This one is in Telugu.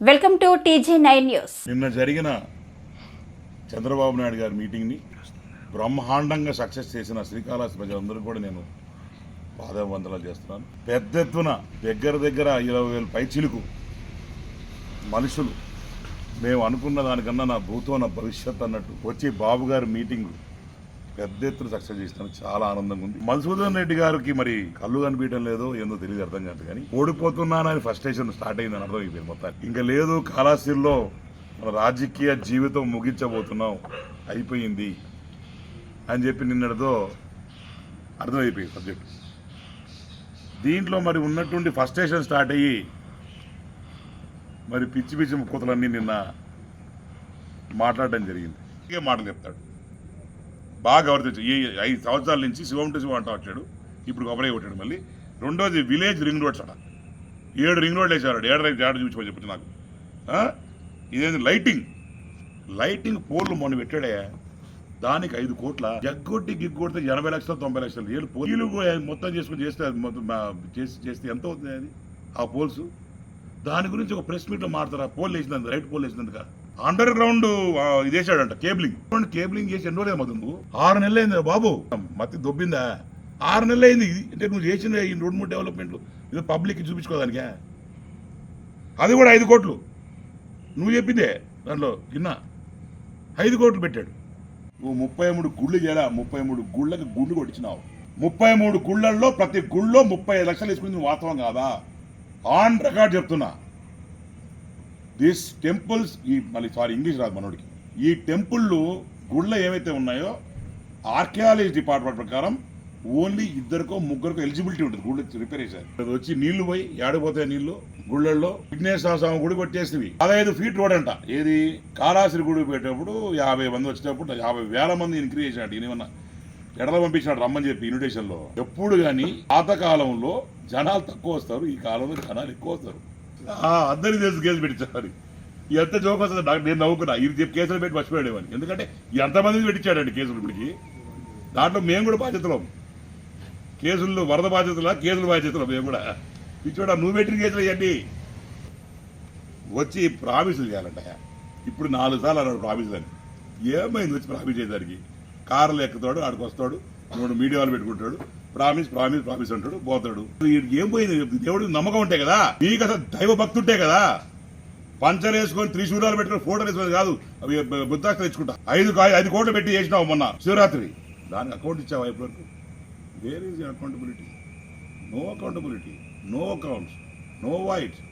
Welcome to TG nine news నిన్న జరిగిన చంద్రబాబు నాయుడు గారి మీటింగ్ని బ్రహ్మాండంగా సక్సెస్ చేసిన శ్రీకాళహస్తి ప్రజలందరూ కూడా నేను పాదవందనాలు చేస్తున్నాను. పెద్ద ఎత్తున దగ్గర దగ్గర ఇరవై వేల పైచిలుకు మనుషులు. మేము అనుకున్న దానికన్నా నా భూతో నా భవిష్యత్ అన్నట్టు వచ్చి బాబు గారి మీటింగ్ పెద్ద ఎత్తున సక్సెస్ చేస్తాను చాలా ఆనందంగా ఉంది. మధుసూదన్ రెడ్డి గారికి మరి కళ్ళు కనిపించడం లేదో ఏందో తెలియదు అర్థం కాదు కానీ ఓడిపోతున్నానని ఫస్ట్ స్టేషన్ స్టార్ట్ అయిందని అర్థం అయిపోయింది మొత్తానికి. ఇంకా లేదు కాలాసిరిలో మన రాజకీయ జీవితం ముగించబోతున్నాం అయిపోయింది అని చెప్పి నిన్నటితో అర్థమైపోయింది సబ్జెక్ట్ దీంట్లో మరి ఉన్నటువంటి ఫస్టేషన్ స్టార్ట్ అయ్యి మరి పిచ్చి పిచ్చి ముక్కతలన్నీ నిన్న మాట్లాడడం జరిగింది. ఇంకే మాటలు చెప్తాడు. బాగా గౌరవించు ఈ ఐదు సంవత్సరాల నుంచి శివం టు శివం అంటా వచ్చాడు. ఇప్పుడు కొబ్బరి కొట్టాడు మళ్ళీ. రెండోది విలేజ్ రింగ్ రోడ్స్ అట. ఏడు రింగ్ రోడ్లు వేసాడు ఏడు రైతు ఏడు చూపించమని చెప్పచ్చు నాకు. ఇదేంటి లైటింగ్ లైటింగ్ పోర్లు మొన్న పెట్టాడే దానికి ఐదు కోట్ల జగ్గొట్టి గిగ్గొడితే ఎనభై లక్షలు తొంభై లక్షలు. ఏళ్ళు పోలీలు కూడా మొత్తం చేసుకుని చేస్తే అది మొత్తం చేసి చేస్తే ఎంత అవుతుంది అది? ఆ పోల్స్? దాని గురించి ఒక ప్రెస్ మీట్లో మాడతారా పోల్ వేసినందుకు రైట్ పోల్ వేసినందుక అండర్ గ్రౌండ్ ఇది వేసాడంట కేబులింగ్. కేబులింగ్ చేసి ఎన్నో లేదు మధు నువ్వు ఆరు నెలలు అయింది బాబు. మత్తి దొబ్బిందా? ఆరు నెలలు అయింది. అంటే నువ్వు చేసిన ఈ రెండు మూడు డెవలప్మెంట్లు ఇది పబ్లిక్ చూపించుకోదానికే అది కూడా ఐదు కోట్లు. నువ్వు చెప్పిందే దాంట్లో కింద ఐదు కోట్లు పెట్టాడు. నువ్వు ముప్పై మూడు గుళ్ళు చేయడా ముప్పై మూడు గుళ్ళకి గుళ్ళు కొట్టించినావు. ముప్పై మూడు గుళ్ళల్లో ప్రతి గుళ్ళో ముప్పై ఐదు లక్షలు వేసుకుంది వాస్తవం కాదా? ఆన్ రికార్డ్ చెప్తున్నా. దిస్ టెంపుల్స్ ఈ మళ్ళీ సారీ ఇంగ్లీష్ రాదు మనోడికి. ఈ టెంపుళ్ళు గుళ్ళ ఏవైతే ఉన్నాయో ఆర్కియాలజీ డిపార్ట్మెంట్ ప్రకారం ఓన్లీ ఇద్దరికో ముగ్గురికో ఎలిజిబిలిటీ ఉంటుంది గుళ్ళు రిపేర్ చేశారు అది వచ్చి నీళ్ళు పోయి ఏడిపోతాయి నీళ్ళు? గుళ్ళల్లో విఘ్నేశ్వర స్వామి గుడి కొట్టేసినవి. పదహైదు ఫీట్ రోడ్ అంట. ఏది? కాళాశ్రీ గుడి పెట్టేటప్పుడు యాభై మంది వచ్చేటప్పుడు యాభై వేల మంది ఇంక్రీజ్ చేసినట్టు ఈయన ఎడల పంపించినాడు రమ్మని చెప్పి ఇన్విటేషన్లో. ఎప్పుడు కానీ పాత కాలంలో జనాలు తక్కువ వస్తారు. ఈ కాలంలో జనాలు ఎక్కువ వస్తారు. ఆ, అందరికీ తెలుసు కేసు పెట్టించారు ఎంత జోక్ వస్తుంది. డాక్టర్ నేను నవ్వుకున్నా. ఇది చెప్పి కేసులు పెట్టి మర్చిపోయాడేమని ఎందుకంటే ఎంతమంది పెట్టించాడండి కేసులు ఇప్పటికి. దాంట్లో మేము కూడా బాధ్యతలో. కేసుల్లో వరద బాధ్యతల కేసుల బాధ్యతలు మేము కూడా. పిచ్చోడా నువ్వు పెట్టిన కేసులు ఇవన్నీ వచ్చి ప్రామిసులు చేయాలంట. ఇప్పుడు నాలుగు సార్లు అన్నాడు ప్రామిసులు అని. ఏమైంది వచ్చి ప్రామిస్ చేయడానికి? కార్లు ఎక్కుతాడు ఆడికి వస్తాడు మూడు మీడియాలు పెట్టుకుంటాడు. ప్రామిస్ ప్రామిస్ ప్రామిస్ అంటాడు పోతాడు. ఏం పోయింది? దేవుడికి నమ్మకం ఉంటే కదా? నీకు అసలు దైవ భక్తుంటే కదా? పంచర్ వేసుకొని త్రిశూలాలు పెట్టుకుని ఫోటోలు వేసుకొని కాదు అవి బుద్ధాక్షలు తెచ్చుకుంటా. ఐదు ఐదు కోట్లు పెట్టి చేసినావు మొన్న శివరాత్రి. దానికి అకౌంట్ ఇచ్చావా ఇప్పటివరకు? Where is the accountability? No accountability, no accounts, no whites,